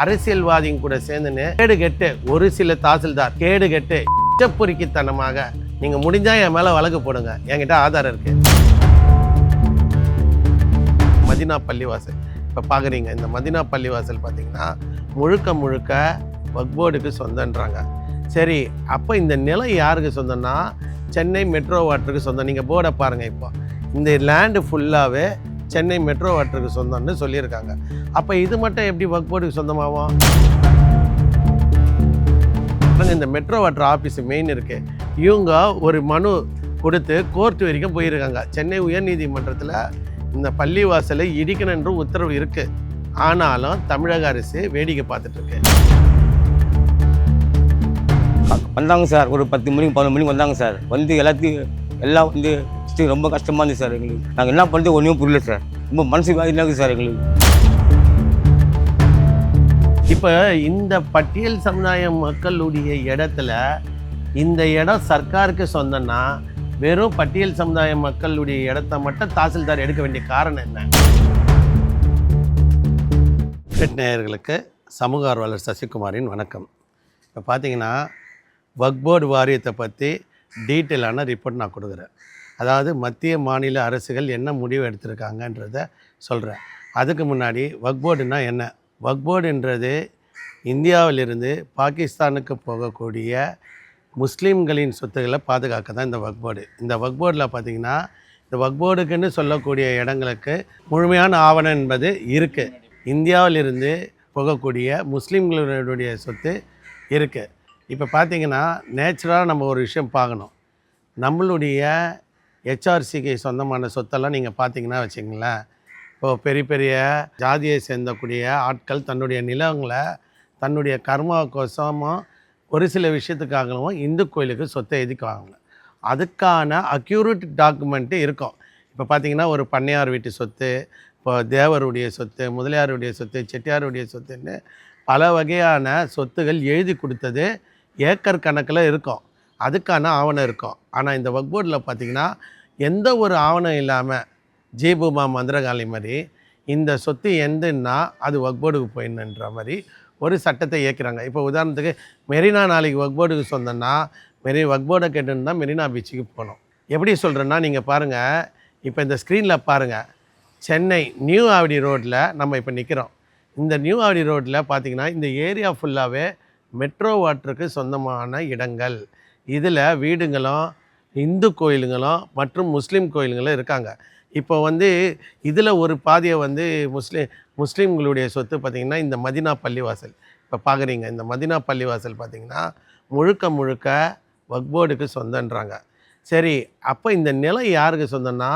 அரசியல்வாதியும் கூட சேர்ந்துன்னு கேடு கெட்டு ஒரு சில தாசில்தார் கேடு கெட்டு பொறுக்கித்தனமாக நீங்க முடிஞ்சா என் மேல வழக்கு போடுங்க. என்கிட்ட ஆதாரம் இருக்கு. மதினா பள்ளிவாசல். இப்போ பார்க்குறீங்க இந்த மதினா பள்ளிவாசல் பார்த்தீங்கன்னா முழுக்க முழுக்க வக்போர்டுக்கு சொந்தன்றாங்க. சரி அப்போ இந்த நிலம் யாருக்கு சொந்தம்னா சென்னை மெட்ரோ வாட்டருக்கு சொந்தம். நீங்கள் போர்டை பாருங்கள் இப்போ. இந்த லேண்டு ஃபுல்லாகவே சென்னை மெட்ரோ வாட்டருக்கு சொந்தம்னு சொல்லியிருக்காங்க. அப்போ இது மட்டும் எப்படி வக்போர்டுக்கு சொந்தமாகும்? இந்த மெட்ரோ வாட்டர் ஆஃபீஸ் மெயின் இருக்கு. இவங்க ஒரு மனு கொடுத்து கோர்ட் வரைக்கும் போயிருக்காங்க. சென்னை உயர்நீதிமன்றத்தில் இந்த பள்ளிவாசலை இடிக்கணும் என்று உத்தரவு இருக்கு. ஆனாலும் தமிழக அரசு வேடிக்கை பார்த்துட்டு இருக்கு வந்தாங்க சார். ஒரு பத்து மணிக்கு பதினொரு மணிக்கு வந்தாங்க சார். வந்து எல்லாத்தையும் எல்லாம் வந்து ரொம்ப கஷ்டமாக இருந்துச்சு சார் எங்களுக்கு. நாங்கள் என்ன பண்ணுறது ஒன்றும் புரியல சார். ரொம்ப மனசு வேதனையாக இருக்குது சார் எங்களுக்கு இப்போ இந்த பட்டியல் சமுதாய மக்களுடைய இடத்துல இந்த இடம் சர்க்காருக்கு சொந்தம்னா வெறும் பட்டியல் சமுதாய மக்களுடைய இடத்த மட்டும் தாசில்தார் எடுக்க வேண்டிய காரணம் என்ன? கிரிக்கெட் நேயர்களுக்கு சமூக ஆர்வலர் சசிகுமாரின் வணக்கம். இப்போ பார்த்தீங்கன்னா வக்போர்டு வாரியத்தை பற்றி டீட்டெயிலான ரிப்போர்ட் நான் கொடுக்குறேன். அதாவது மத்திய மாநில அரசுகள் என்ன முடிவு எடுத்திருக்காங்கன்றத சொல்கிறேன் அதுக்கு முன்னாடி வக்போர்டுனா என்ன? வக்போர்டுன்றது இந்தியாவிலிருந்து பாகிஸ்தானுக்கு போகக்கூடிய முஸ்லீம்களின் சொத்துக்களை பாதுகாக்க தான் இந்த வக்போர்டு இந்த வக்போர்டில் பார்த்தீங்கன்னா இந்த வக்போர்டுக்குன்னு சொல்லக்கூடிய இடங்களுக்கு முழுமையான ஆவணம் என்பது இருக்குது இந்தியாவிலிருந்து போகக்கூடிய முஸ்லீம்களுடைய சொத்து இருக்குது இப்போ பார்த்தீங்கன்னா நேச்சுரலாக நம்ம ஒரு விஷயம் பார்க்கணும். நம்மளுடைய ஹெச்ஆர்சிக்கு சொந்தமான சொத்தெல்லாம் நீங்கள் பார்த்தீங்கன்னா வச்சுங்களேன் இப்போது பெரிய பெரிய ஜாதியை சேர்ந்தக்கூடிய ஆட்கள் தன்னுடைய நிலங்களை தன்னுடைய கர்மாவுக்கோசமும் ஒரு சில விஷயத்துக்காகவும் இந்து கோயிலுக்கு சொத்தை எதுக்குவாங்க அதுக்கான அக்யூரேட் டாக்குமெண்ட்டு இருக்கும். இப்போ பார்த்தீங்கன்னா ஒரு பண்ணையார் வீட்டு சொத்து இப்போ தேவருடைய சொத்து முதலியாருடைய சொத்து செட்டியாருடைய சொத்துன்னு பல வகையான சொத்துகள் எழுதி கொடுத்தது ஏக்கர் கணக்கில் இருக்கும். அதுக்கான ஆவணம் இருக்கும். ஆனால் இந்த வக்போர்டில் பார்த்தீங்கன்னா எந்த ஒரு ஆவணம் இல்லாமல் ஜீபுமா மந்திரகாளி மாதிரி இந்த சொத்து எந்தன்னா அது வக்போர்டுக்கு போயிடணுன்ற மாதிரி ஒரு சட்டத்தை இயக்குறாங்க. இப்போ உதாரணத்துக்கு மெரினா நாளைக்கு வக்போர்டுக்கு சொந்தம்னா மெரி வக்போர்டை கேட்டுன்னு தான் மெரினா பீச்சுக்கு போகணும். எப்படி சொல்கிறேன்னா நீங்கள் பாருங்கள் இப்போ இந்த ஸ்க்ரீனில் பாருங்கள் சென்னை நியூ ஆவடி ரோட்டில் நம்ம இப்போ நிற்கிறோம் இந்த நியூ ஆவடி ரோட்டில் பார்த்தீங்கன்னா இந்த ஏரியா ஃபுல்லாகவே மெட்ரோ வாட்டருக்கு சொந்தமான இடங்கள். இதில் வீடுங்களும் இந்து கோயிலுங்களும் மற்றும் முஸ்லீம் கோயிலுங்களும் இருக்காங்க. இப்போ வந்து இதில் ஒரு பாதியை வந்து முஸ்லீம் முஸ்லீம்களுடைய சொத்து பார்த்திங்கன்னா இந்த மதினா பள்ளிவாசல். இப்போ பார்க்குறீங்க இந்த மதினா பள்ளிவாசல் பார்த்திங்கன்னா முழுக்க முழுக்க வக்போர்டுக்கு சொந்தன்றாங்க. சரி அப்போ இந்த நிலம் யாருக்கு சொந்தம்னா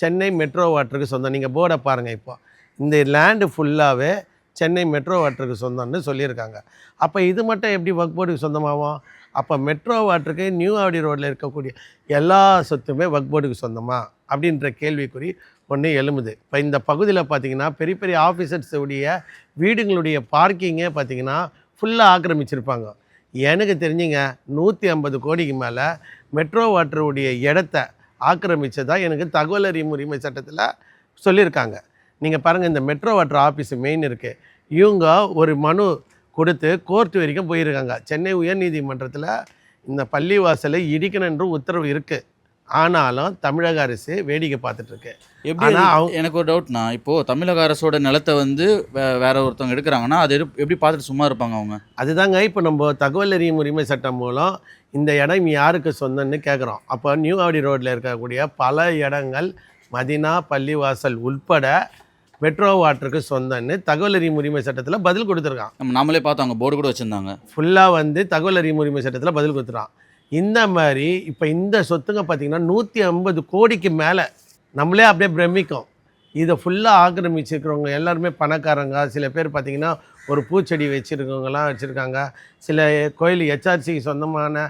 சென்னை மெட்ரோ வாட்டருக்கு சொந்தம். நீங்கள் போர்டை பாருங்கள் இப்போ. இந்த லேண்டு ஃபுல்லாகவே சென்னை மெட்ரோ வாட்டருக்கு சொந்தம்னு சொல்லியிருக்காங்க. அப்போ இது மட்டும் எப்படி வக்ஃப் போர்டுக்கு சொந்தமாகும்? அப்போ மெட்ரோ வாட்டருக்கு நியூ ஆவடி ரோட்டில் இருக்கக்கூடிய எல்லா சொத்துமே வக்ஃப் போர்டுக்கு சொந்தமா? அப்படின்ற கேள்விக்குறி ஒன்று எழும்புது. இப்போ இந்த பகுதியில் பார்த்தீங்கன்னா பெரிய பெரிய ஆஃபீஸர்ஸுடைய வீடுங்களுடைய பார்க்கிங்கே பார்த்தீங்கன்னா ஃபுல்லாக ஆக்கிரமிச்சிருப்பாங்க. எனக்கு தெரிஞ்சுங்க நூற்றி ஐம்பது கோடிக்கு மேலே மெட்ரோ வாட்டருடைய இடத்த ஆக்கிரமித்ததாக எனக்கு தகவல் அறியும் உரிமை சட்டத்தில் சொல்லியிருக்காங்க. நீங்கள் பாருங்கள் இந்த மெட்ரோ வாட்டர் ஆஃபீஸ் மெயின் இருக்குது இவங்க ஒரு மனு கொடுத்து கோர்ட் வரைக்கும் போயிருக்காங்க. சென்னை உயர்நீதிமன்றத்தில் இந்த பள்ளிவாசலை இடிக்கணும் என்று உத்தரவு இருக்குது ஆனாலும் தமிழக அரசு வேடிக்கை பார்த்துட்டு இருக்கு. எப்படி ஆனா அது- அவங்க- எனக்கு ஒரு டவுட்னா இப்போ தமிழக அரசோட நிலத்தை வந்து வே- வேற ஒருத்தவங்க எடுக்கிறாங்கன்னா அது எப்படி பார்த்துட்டு சும்மா இருப்பாங்க அவங்க? அதுதாங்க இப்போ நம்ம தகவல் அறியும் உரிமை சட்டம் மூலம் இந்த இடம் யாருக்கு சொந்தம்னு கேட்குறோம் அப்போ நியூ ஆவடி ரோட்டில் இருக்கக்கூடிய பல இடங்கள் மதினா பள்ளிவாசல் உட்பட மெட்ரோ வாட்டருக்கு சொந்தம்னு தகவல் அறியும் உரிமை சட்டத்தில் பதில் கொடுத்துருக்கான். நம்ம நாமளே பார்த்தோம் அங்கே போர்டு கூட வச்சிருந்தாங்க. ஃபுல்லாக வந்து தகவல் அறியும் உரிமை சட்டத்தில் பதில் கொடுத்துறான் இந்த மாதிரி இப்போ இந்த சொத்துங்க பார்த்தீங்கன்னா நூற்றி ஐம்பது கோடிக்கு மேலே நம்மளே அப்படியே பிரமிக்கும். இதை ஃபுல்லாக ஆக்கிரமிச்சிருக்கிறவங்க எல்லாருமே பணக்காரங்க. சில பேர் பார்த்தீங்கன்னா ஒரு பூச்செடி வச்சுருக்கவங்கலாம் வச்சுருக்காங்க. சில கோயில் ஹெச்ஆர்சிக்கு சொந்தமான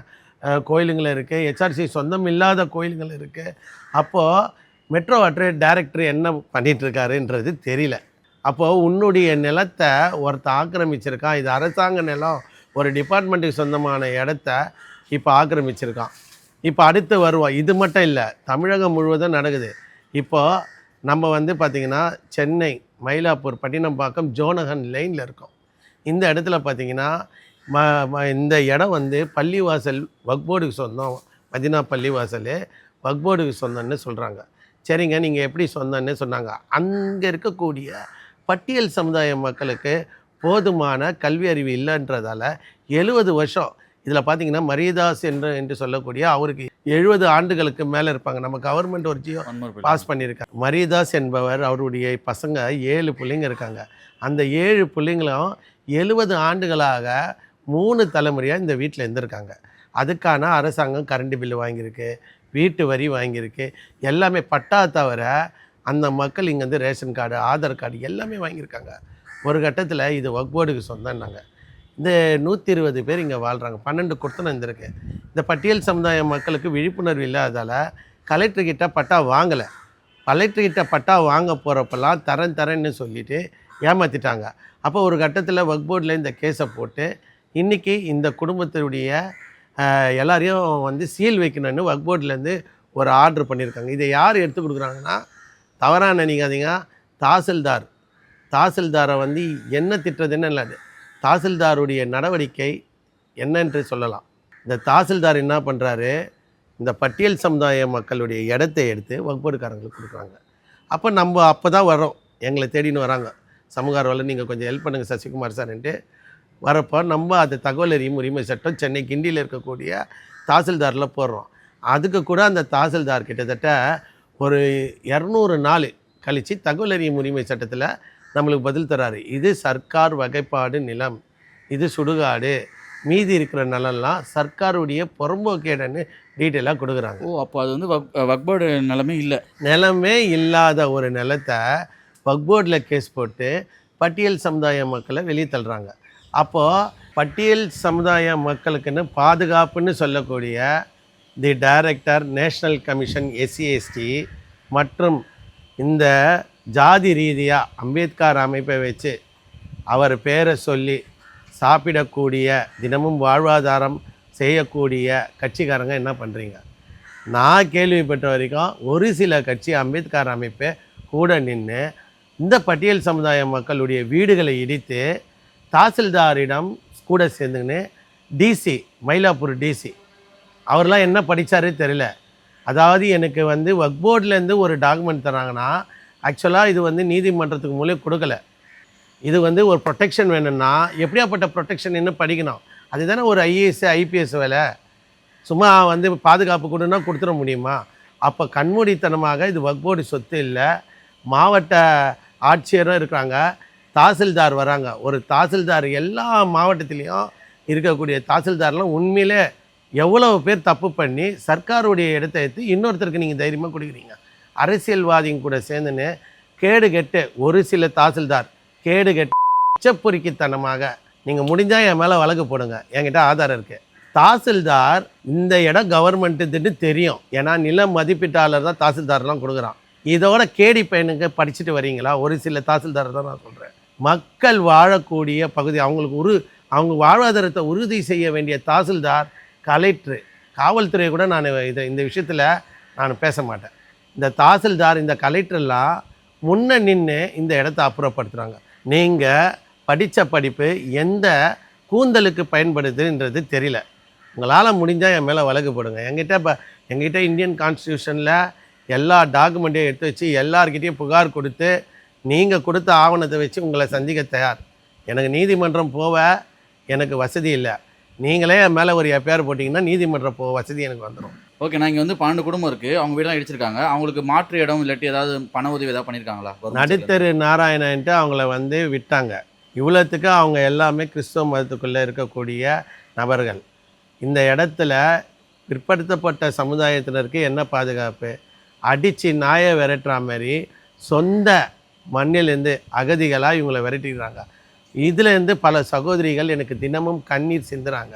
கோயிலுங்கள் இருக்குது ஹெச்ஆர்சி சொந்தம் இல்லாத கோயிலுங்கள் இருக்குது அப்போது மெட்ரோ வாட்டர் டைரக்டர் என்ன பண்ணிட்டு இருக்காருன்றது தெரியல. அப்போது உன்னுடைய நிலத்தை ஒருத்தன் ஆக்கிரமிச்சிருக்கான். இது அரசாங்க நிலம். ஒரு டிபார்ட்மெண்ட்டுக்கு சொந்தமான இடத்த இப்போ ஆக்கிரமிச்சிருக்கான். இப்போ அடுத்து வருவோம் இது மட்டும் இல்லை தமிழகம் முழுவதும் நடக்குது. இப்போது நம்ம வந்து பார்த்திங்கன்னா சென்னை மயிலாப்பூர் பட்டினம்பாக்கம் ஜோனகன் லைனில் இருக்கோம். இந்த இடத்துல பார்த்தீங்கன்னா ம ம- இந்த இடம் வந்து பள்ளிவாசல் வக்போர்டுக்கு சொந்தம். மதினா பள்ளிவாசல் வக்போர்டுக்கு சொந்தம்னு சொல்கிறாங்க சரிங்க நீங்கள் எப்படி சொந்தம்னு சொன்னாங்க. அங்கே இருக்கக்கூடிய பட்டியல் சமுதாய மக்களுக்கு போதுமான கல்வி அறிவு இல்லைன்றதால எழுபது வருஷம் இதில் பார்த்தீங்கன்னா மரியதாஸ் என்று என்று சொல்லக்கூடிய அவருக்கு எழுபது ஆண்டுகளுக்கு மேலே இருப்பாங்க. நம்ம கவர்மெண்ட் ஒரு ஜியோ. பாஸ் பண்ணியிருக்காங்க. மரியதாஸ் என்பவர் அவருடைய பசங்க ஏழு பிள்ளைங்க இருக்காங்க. அந்த ஏழு பிள்ளைங்களும் எழுபது ஆண்டுகளாக மூணு தலைமுறையாக இந்த வீட்டில் இருந்திருக்காங்க. அதுக்கான அரசாங்கம் கரண்ட் பில்லு வாங்கியிருக்கு. வீட்டு வரி வாங்கியிருக்கு. எல்லாமே பட்டா தவிர அந்த மக்கள் இங்கே வந்து ரேஷன் கார்டு ஆதார் கார்டு எல்லாமே வாங்கியிருக்காங்க. ஒரு கட்டத்தில் இது வக்போர்டுக்கு சொந்தம்னாங்க. இந்த நூற்றி இருபது பேர் இங்கே வாழ்கிறாங்க பன்னெண்டு கொடுத்தனம் இருந்திருக்கு. இந்த பட்டியல் சமுதாய மக்களுக்கு விழிப்புணர்வு இல்லாததால் கலெக்டர்கிட்ட பட்டா வாங்கலை. கலெக்டர்கிட்ட பட்டா வாங்க போகிறப்பெல்லாம் தரேன் தரேன்னு சொல்லிட்டு ஏமாற்றிட்டாங்க அப்போ ஒரு கட்டத்தில் ஒர்க் போர்டில் இந்த கேஸை போட்டு இன்றைக்கி இந்த குடும்பத்தினுடைய எல்லாரையும் வந்து சீல் வைக்கணும்னு ஒர்க் போர்ட்லேருந்து ஒரு ஆர்டர் பண்ணியிருக்காங்க. இதை யார் எடுத்து கொடுக்குறாங்கன்னா தவறாக நினைக்காதீங்க. தாசில்தார். தாசில்தாரை வந்து என்ன திட்டுறதுன்னு இல்லை தாசில்தாருடைய நடவடிக்கை என்னென்று சொல்லலாம். இந்த தாசில்தார் என்ன பண்ணுறாரு இந்த பட்டியல் சமுதாய மக்களுடைய இடத்தை எடுத்து வகுப்போடுக்காரங்களுக்கு கொடுக்குறாங்க. அப்போ நம்ம அப்போ தான் வரோம் எங்களை தேடின்னு வராங்க. சமூக ஆர்வலர் நீங்கள் கொஞ்சம் ஹெல்ப் பண்ணுங்கள் சசிகுமார் சார்ன்ட்டு. வரப்போ நம்ம அது தகவல் அறியும் உரிமை சட்டம் சென்னை கிண்டியில் இருக்கக்கூடிய தாசில்தாரில் போடுறோம். அதுக்கு கூட அந்த தாசில்தார் கிட்டத்தட்ட ஒரு இரநூறு நாள் கழித்து தகவல் அறியும் உரிமை சட்டத்தில் நம்மளுக்கு பதில் தராரு. இது சர்க்கார் வகைப்பாடு நிலம் இது சுடுகாடு மீதி இருக்கிற நிலம்லாம் சர்க்காருடைய புறம்போக்கேடன்னு டீட்டெயிலாக கொடுக்குறாங்க. ஓ அப்போ அது வந்து வக் வக்போர்டு நிலைமை இல்லை. நிலமே இல்லாத ஒரு நிலத்தை வக்போர்டில் கேஸ் போட்டு பட்டியல் சமுதாய மக்களை வெளியே தள்ளுறாங்க. அப்போது பட்டியல் சமுதாய மக்களுக்குன்னு பாதுகாப்புன்னு சொல்லக்கூடிய the director national commission SC ST மற்றும் இந்த ஜாதி ரீதியாக அம்பேத்கர் அமைப்பை வச்சு அவர் பேரை சொல்லி சாப்பிடக்கூடிய தினமும் வாழ்வாதாரம் செய்யக்கூடிய கட்சிக்காரங்க என்ன பண்ணுறீங்க நான் கேள்விப்பட்ட வரைக்கும் ஒரு சில கட்சி அம்பேத்கர் அமைப்பை கூட நின்று இந்த பட்டியல் சமுதாய மக்களுடைய வீடுகளை இடித்து தாசில்தாரிடம் கூட சேர்ந்துக்கின்னு டிசி மயிலாப்பூர் டிசி அவர்லாம் என்ன படித்தாரு தெரியல. அதாவது எனக்கு வந்து ஒர்க் போர்ட்லேருந்து ஒரு டாக்குமெண்ட் தராங்கன்னா ஆக்சுவலாக இது வந்து நீதிமன்றத்துக்கு மூலம் கொடுக்கல. இது வந்து ஒரு ப்ரொடெக்ஷன் வேணும்னா எப்படியாப்பட்ட ப்ரொடெக்ஷன் என்ன படிக்கணும். அதுதானே ஒரு ஐஏஎஸ் ஐபிஎஸ் வேலை. சும்மா வந்து பாதுகாப்பு கொடுன்னா கொடுத்துட முடியுமா? அப்போ கண்மூடித்தனமாக இது ஒர்க் போர்டு சொத்து இல்லை. மாவட்ட ஆட்சியரும் இருக்கிறாங்க. தாசில்தார் வராங்க. ஒரு தாசில்தார் எல்லா மாவட்டத்திலையும் இருக்கக்கூடிய தாசில்தார்லாம் உண்மையிலே எவ்வளவு பேர் தப்பு பண்ணி சர்க்காருடைய இடத்தை எடுத்து இன்னொருத்தருக்கு நீங்கள் தைரியமாக கொடுக்குறீங்க. அரசியல்வாதிங்க கூட சேர்ந்துன்னு கேடு கெட்டு ஒரு சில தாசில்தார் கேடு கெட்டு பொறுக்கித்தனமாக நீங்கள் முடிஞ்சால் என் மேலே வழக்கு போடுங்க. என்கிட்ட ஆதாரம் இருக்குது தாசில்தார் இந்த இடம் கவர்மெண்ட்டுன்னு தெரியும். ஏன்னா நில மதிப்பீட்டாளர் தான் தாசில்தார்லாம் கொடுக்குறான். இதோட கேடி பையனுக்கு படிச்சுட்டு வரீங்களா? ஒரு சில தாசில்தார் தான் நான் சொல்கிறேன் மக்கள் வாழக்கூடிய பகுதி. அவங்களுக்கு ஒரு அவங்க வாழ்வாதாரத்தை உறுதி செய்ய வேண்டிய தாசில்தார் கலெக்டரு காவல்துறை கூட நான் இதை இந்த விஷயத்தில் நான் பேச மாட்டேன். இந்த தாசில்தார் இந்த கலெக்டர்லாம் முன்ன நின்று இந்த இடத்த அப்புறப்படுத்துகிறாங்க நீங்கள் படித்த படிப்பு எந்த கூந்தலுக்கு பயன்படுதுன்றது தெரியல. உங்களால் முடிஞ்சால் என் மேலே வழக்கு போடுங்க. எங்கிட்ட இப்போ எங்கிட்ட இந்தியன் கான்ஸ்டியூஷனில் எல்லா டாக்குமெண்ட்டையும் எடுத்து வச்சு எல்லார்கிட்டயும் புகார் கொடுத்து நீங்கள் கொடுத்த ஆவணத்தை வச்சு உங்களை சந்திக்க தயார். எனக்கு நீதிமன்றம் போக எனக்கு வசதி இல்லை. நீங்களே என் மேலே ஒரு எஃப்ஐஆர் போட்டிங்கன்னா நீதிமன்றம் போக வசதி எனக்கு வந்துடும் ஓகே நான் இங்கே வந்து பன்னெண்டு குடும்பம் இருக்குது அவங்க வீடெல்லாம் இடிச்சிருக்காங்க. அவங்களுக்கு மாற்று இடம் இல்லாட்டி ஏதாவது பண உதவி ஏதாவது பண்ணியிருக்காங்களா? நடுத்தரு நாராயணன்ட்டு அவங்கள வந்து விட்டாங்க. இவ்வளோத்துக்கு அவங்க எல்லாமே கிறிஸ்தவ மதத்துக்குள்ளே இருக்கக்கூடிய நபர்கள். இந்த இடத்துல பிற்படுத்தப்பட்ட சமுதாயத்தினருக்கு என்ன பாதுகாப்பு? அடித்து நாயை விரட்டுற மாதிரி சொந்த மண்ணிலேருந்து அகதிகளாக இவங்களை விரட்டிடுறாங்க. இதுலேருந்து பல சகோதரிகள் எனக்கு தினமும் கண்ணீர் சிந்துறாங்க.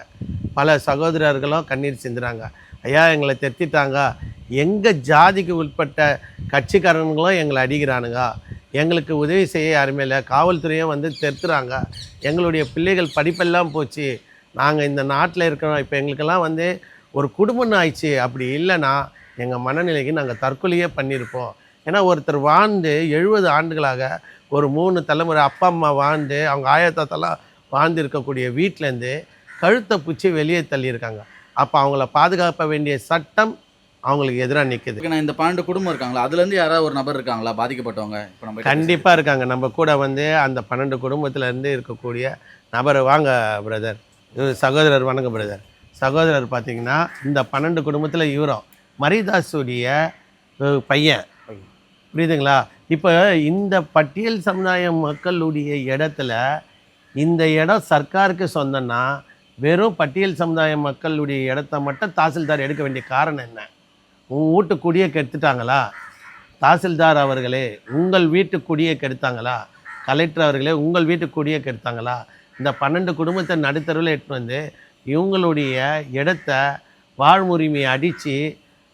பல சகோதரர்களும் கண்ணீர் சிந்துறாங்க. ஐயா எங்களை தெத்திட்டாங்க எங்கள் ஜாதிக்கு உட்பட்ட கட்சிக்காரங்களும் எங்களை அடிக்கிறானுங்க. எங்களுக்கு உதவி செய்ய யாருமே இல்லை. காவல்துறையும் வந்து தெத்துறாங்க எங்களுடைய பிள்ளைகள் படிப்பெல்லாம் போச்சு. நாங்கள் இந்த நாட்டில் இருக்கிறோம். இப்போ எங்களுக்கெல்லாம் வந்து ஒரு குடும்பம்னு ஆயிடுச்சு. அப்படி இல்லைன்னா எங்கள் மனநிலைக்கு நாங்கள் தற்கொலையே பண்ணியிருப்போம். ஏன்னா ஒருத்தர் வாழ்ந்து எழுபது ஆண்டுகளாக ஒரு மூணு தலைமுறை அப்பா அம்மா வாழ்ந்து அவங்க ஆயா தாத்தாலாம் வாழ்ந்து இருக்கக்கூடிய வீட்டிலேருந்து கழுத்தை பிடிச்சி வெளியே தள்ளியிருக்காங்க. அப்போ அவங்கள பாதுகாக்க வேண்டிய சட்டம் அவங்களுக்கு எதிராக நிற்குது நான் இந்த பன்னெண்டு குடும்பம் இருக்காங்களா? அதுல இருந்து யாராவது ஒரு நபர் இருக்காங்களா? பாதிக்கப்பட்டவங்க? இப்போ நம்ம கண்டிப்பாக இருக்காங்க. நம்ம கூட வந்து அந்த பன்னெண்டு குடும்பத்துல இருந்து இருக்கக்கூடிய நபர் வாங்க பிரதர். சகோதரர் வணங்க பிரதர். சகோதரர் பார்த்தீங்கன்னா இந்த பன்னெண்டு குடும்பத்தில் இவரும் மரிதாஸுடைய அஹ், பையன். புரியுதுங்களா? இப்போ இந்த பட்டியல் சமுதாய மக்களுடைய இடத்துல இந்த இடம் சர்க்காருக்கு சொந்தம்னா வெறும் பட்டியல் சமுதாய மக்களுடைய இடத்த மட்டும் தாசில்தார் எடுக்க வேண்டிய காரணம் என்ன? உன் வீட்டு குடியை கெடுத்துட்டாங்களா? தாசில்தார் அவர்களே உங்கள் வீட்டு குடியை கெடுத்தாங்களா? கலெக்டர் அவர்களே உங்கள் வீட்டு குடியை கெடுத்தாங்களா? இந்த பன்னெண்டு குடும்பத்தை நடுத்தருவில் எடுத்துகிட்டு வந்து இவங்களுடைய இடத்த வாழ்முரிமையை அடித்து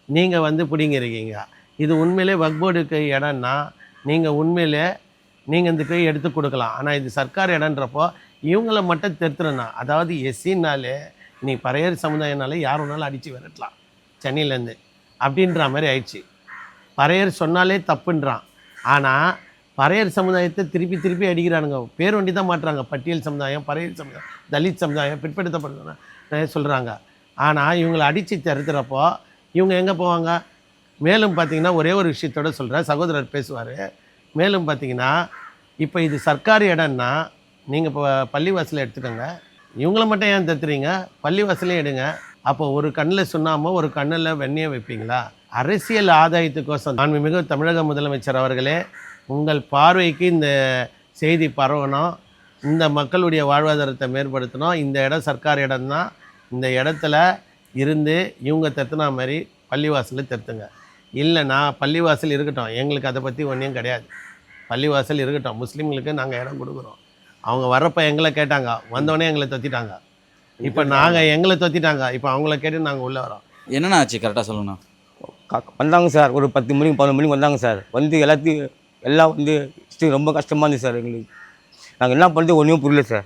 நீங்கள் வந்து பிடிங்கிருக்கீங்க. இது உண்மையிலே வக்போர்டுக்கு இடம்னா நீங்கள் உண்மையிலே நீங்கள் இந்த போய் எடுத்து கொடுக்கலாம். ஆனால் இது சர்க்கார் இடன்றப்போ இவங்கள மட்டும் தெருத்துறனா அதாவது எஸ்சின்னாலே நீ பறையர் சமுதாயனாலே யார் வேணாலும் அடித்து விரட்டலாம் சென்னையிலேருந்து. அப்படின்ற மாதிரி ஆயிடுச்சு. பறையர் சொன்னாலே தப்புன்றான். ஆனால் பறையர் சமுதாயத்தை திருப்பி திருப்பி அடிக்கிறானுங்க. பேர் வண்டி தான் மாட்டுறாங்க. பட்டியல் சமுதாயம் பறையர் சமுதாயம் தலித் சமுதாயம் பிற்படுத்தப்படுதுன்னு சொல்கிறாங்க ஆனால் இவங்களை அடித்து தருத்துறப்போ இவங்க எங்கே போவாங்க? மேலும் பார்த்தீங்கன்னா ஒரே ஒரு விஷயத்தோட சொல்கிறேன் சகோதரர் பேசுவார். மேலும் பார்த்தீங்கன்னா இப்போ இது சர்க்கார் இடம்னா நீங்கள் இப்போ பள்ளிவாசலை எடுத்துக்கோங்க. இவங்கள மட்டும் ஏன் தத்துறீங்க? பள்ளிவாசலே எடுங்க. அப்போ ஒரு கண்ணில் சுண்ணாமோ ஒரு கண்ணில் வெண்ணெயை வைப்பீங்களா? அரசியல் ஆதாயத்துக்கோசம். மாண்புமிகு தமிழக முதலமைச்சர் அவர்களே உங்கள் பார்வைக்கு இந்த செய்தி பரவணும். இந்த மக்களுடைய வாழ்வாதாரத்தை மேம்படுத்தணும். இந்த இடம் சர்க்கார் இடம்தான். இந்த இடத்துல இருந்து இவங்க தத்துனா மாதிரி பள்ளிவாசலில் தத்துங்க. இல்லைன்னா பள்ளிவாசல் இருக்கட்டும். எங்களுக்கு அதை பற்றி ஒன்றும் கிடையாது. பள்ளிவாசல் இருக்கட்டும். முஸ்லீம்களுக்கு நாங்கள் இடம் கொடுக்குறோம். அவங்க வர்றப்ப எங்களை கேட்டாங்க. வந்தோடனே எங்களை தொத்திட்டாங்க. இப்போ நாங்கள் எங்களை தொத்திட்டாங்க. இப்போ அவங்கள கேட்டு நாங்கள் உள்ளே வரோம். என்னென்ன ஆச்சு? கரெக்டாக சொல்லுங்கண்ணா க- வந்தாங்க சார் ஒரு பத்து மணிக்கு பதினொரு மணிக்கு வந்தாங்க சார் வந்து எல்லாத்தையும் எல்லாம் வந்து ரொம்ப கஷ்டமாக இருந்துச்சு சார் எங்களுக்கு. நாங்கள் என்ன பண்ணுறது ஒன்றும் புரியல சார்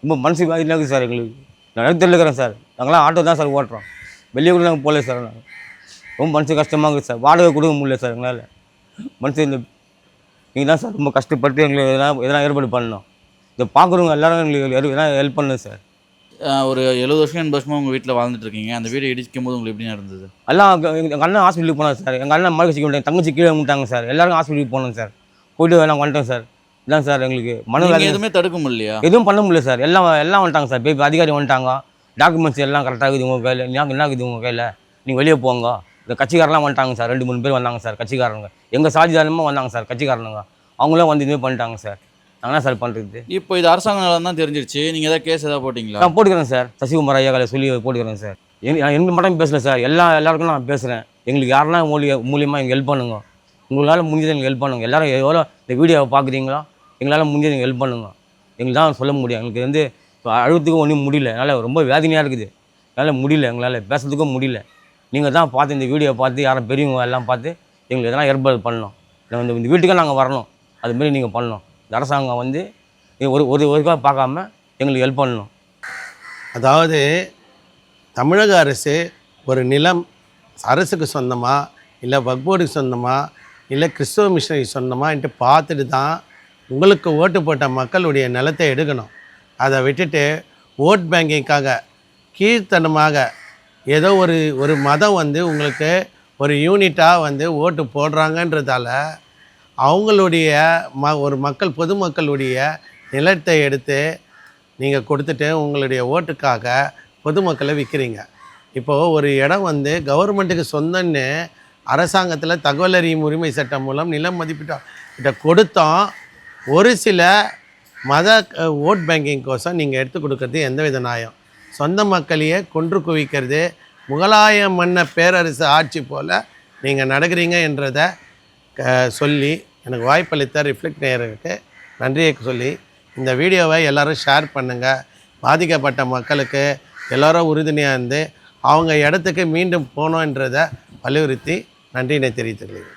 ரொம்ப மனசு பாதியில் இருக்குது சார் எங்களுக்கு. நான் இருக்கிறேன் சார் நாங்களாம் ஆட்டோ தான் சார் ஓட்டுறோம். வெளியே கூட நாங்கள் போகல சார் நாங்கள் ரொம்ப மனசு கஷ்டமாக இருக்குது சார். வாடகை கொடுக்க முடியல சார் எங்களால். மனசு இந்த நீங்கள் தான் சார் ரொம்ப கஷ்டப்பட்டு எங்களுக்கு எதனா எதனா ஏற்பாடு பண்ணணும். இதை பார்க்குறவங்க எல்லாரும் எங்களுக்கு எதனா ஹெல்ப் பண்ணணும் சார். ஒரு எழுபது வருஷம் எண்பது வருஷமா உங்க வீட்டில் வாழ்ந்துட்டு இருக்கீங்க. அந்த வீடு இடிக்கும் போது உங்களுக்கு எப்படி நடந்தது? எல்லாம் எங்கள் அண்ணன் ஹாஸ்பிட்டலுக்கு போனாங்க சார். எங்கள் அண்ணன் மறுக்கட்சி விட்டாங்க தங்கச்சி கீழே விட்டாங்க சார். எல்லாரும் ஹாஸ்பிட்டலுக்கு போனோம் சார். போயிட்டு நாங்கள் வந்துட்டோம் சார். இதான் சார் எங்களுக்கு மனு நீங்க வேலை- எதுவுமே தடுக்க முடியலையா? எதுவும் பண்ண முடியல சார். எல்லாம் எல்லாம் வந்துட்டாங்க சார். இப்போ அதிகாரி வந்துட்டாங்க. டாக்குமெண்ட்ஸ் எல்லாம் கரெக்டாக இருக்குது உங்கள் கையில். என்ன இருக்குது உங்கள் கையில்? நீங்கள் வெளியே போங்க. இந்த கட்சிக்காரெல்லாம் வந்துட்டாங்க சார். ரெண்டு மூணு பேர் வந்தாங்க சார். கட்சிக்காரங்க. எங்கள் சாதிதாரமாக வந்தாங்க சார். கட்சிக்காரனுங்க. அவங்களும் வந்து இதுமாதிரி பண்ணிட்டாங்க சார். நாங்கள் சார் பண்ணுறது இப்போ இது அரசாங்க நிலம் தான் தெரிஞ்சிருச்சு. நீங்க ஏதாவது கேஸ் ஏதாவது போட்டீங்களா? நான் போட்டுக்கிறேன் சார். சசிகுமார் ஐயா காலை சொல்லி போட்டுக்கிறேன் சார். நான் எங்களுக்கு மட்டும் பேசல சார். எல்லா எல்லாருக்கும் நான் பேசுகிறேன் எங்களுக்கு யாரெல்லாம் மூலிய மூலியமாக எங்களுக்கு ஹெல்ப் பண்ணுங்க. உங்களால் முடிஞ்சதை எங்களுக்கு ஹெல்ப் பண்ணுங்க. எல்லாரும் எவ்வளோ இந்த வீடியோவை பார்க்குறீங்களோ எங்களால் முடிஞ்சதை எங்களுக்கு ஹெல்ப் பண்ணுங்க. எங்களுக்கு தான் சொல்ல முடியும். எங்களுக்கு வந்து அழுகிறதுக்கும் ஒன்றும் முடியல. அதனால் ரொம்ப வேதனையாக இருக்குது. என்னால் முடியல. எங்களால் பேசுறதுக்கும் முடியல. நீங்கள் தான் பார்த்து இந்த வீடியோ பார்த்து யாரும் பெரியவங்க எல்லாம் பார்த்து எங்களுக்கு எதனா ஏற்பாடு பண்ணணும். நாங்கள் இந்த இந்த நாங்கள் வரணும். அதுமாரி நீங்கள் பண்ணணும். இந்த அரசாங்கம் வந்து ஒரு ஒரு ஒருக்கா பார்க்காம எங்களுக்கு ஹெல்ப் பண்ணணும். அதாவது தமிழக அரசு ஒரு நிலம் அரசுக்கு சொந்தமாக இல்லை வக்போர்டுக்கு சொந்தமாக இல்லை கிறிஸ்தவ மிஷனுக்கு சொந்தமாகன்ட்டு பார்த்துட்டு தான் உங்களுக்கு ஓட்டு போட்ட மக்களுடைய நிலத்தை எடுக்கணும். அதை விட்டுட்டு ஓட் பேங்கிங்காக கீழ்த்தனமாக ஏதோ ஒரு ஒரு மதம் வந்து உங்களுக்கு ஒரு யூனிட்டாக வந்து ஓட்டு போடுறாங்கன்றதால அவங்களுடைய ம ஒரு மக்கள் பொதுமக்களுடைய நிலத்தை எடுத்து நீங்கள் கொடுத்துட்டு உங்களுடைய ஓட்டுக்காக பொதுமக்களை விற்கிறீங்க இப்போது ஒரு இடம் வந்து கவர்மெண்ட்டுக்கு சொந்தன்னு அரசாங்கத்தில் தகவல் அறியும் உரிமை சட்டம் மூலம் நிலம் மதிப்பீட்டு கிட்ட கொடுத்தோம். ஒரு சில மத ஓட் பேங்கிங் கோசம் நீங்கள் எடுத்து கொடுக்கறது எந்தவித நியாயம். சொந்த மக்களையே கொன்று குவிக்கிறது. முகலாய மன்ன பேரரசு ஆட்சி போல் நீங்கள் நடக்கிறீங்க என்றதை க- சொல்லி எனக்கு வாய்ப்பளித்த ரிஃப்ளெக்ட் நேயருக்கு நன்றியை சொல்லி இந்த வீடியோவை எல்லோரும் ஷேர் பண்ணுங்கள் பாதிக்கப்பட்ட மக்களுக்கு எல்லோரும் உறுதுணையாக இருந்து அவங்க இடத்துக்கு மீண்டும் போகணுன்றதை வலியுறுத்தி நன்றியினை தெரிவித்துக்கொள்கிறேன்